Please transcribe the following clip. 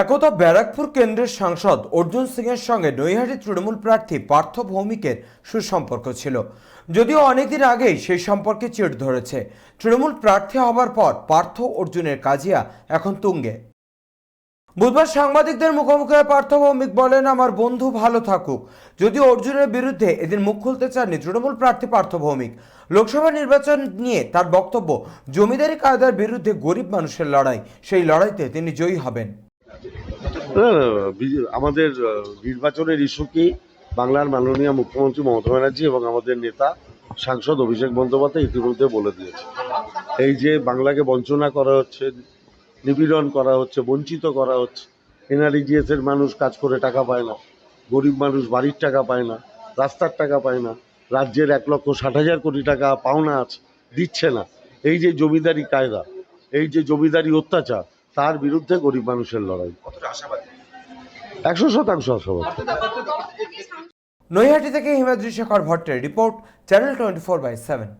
একদা ব্যারাকপুর কেন্দ্রের সাংসদ অর্জুন সিং এর সঙ্গে নৈহাটি তৃণমূল প্রার্থী পার্থ ভৌমিকের সুসম্পর্ক ছিল। যদিও অনেকদিন আগেই সেই সম্পর্কে চিড় ধরেছে। তৃণমূল প্রার্থী হবার পর পার্থ অর্জুনের কাজিয়া এখন তুঙ্গে। বুধবার সাংবাদিকদের মুখোমুখি পার্থ ভৌমিক বলেন, আমার বন্ধু ভালো থাকুক। যদিও অর্জুনের বিরুদ্ধে এদিন মুখ খুলতে চাননি তৃণমূল প্রার্থী পার্থ ভৌমিক। লোকসভা নির্বাচন নিয়ে তার বক্তব্য, জমিদারি কায়দার বিরুদ্ধে গরিব মানুষের লড়াই, সেই লড়াইতে তিনি জয়ী হবেন। আমাদের নির্বাচনের ইস্যুকে বাংলার মাননীয় মুখ্যমন্ত্রী মমতা ব্যানার্জি এবং আমাদের নেতা সাংসদ অভিষেক বন্দ্যোপাধ্যায় ইতিমধ্যে বলে দিয়েছে এই যে বাংলাকে বঞ্চনা করা হচ্ছে, নিপীড়ন করা হচ্ছে, বঞ্চিত করা হচ্ছে এনআরইজিএস এর মানুষ কাজ করে টাকা পায় না, গরিব মানুষ বাড়ির টাকা পায় না, রাস্তার টাকা পায় না, রাজ্যের এক লক্ষ ষাট হাজার কোটি টাকা পাওনা আছে, দিচ্ছে না। এই যে জমিদারি কায়দা, এই যে জমিদারি অত্যাচার, তার বিরুদ্ধে গরিব মানুষের লড়াই। একশো শতাংশ আশাবাদী নৈহাটি থেকে Himadri Shekhar ভট্টের report channel twenty four by seven.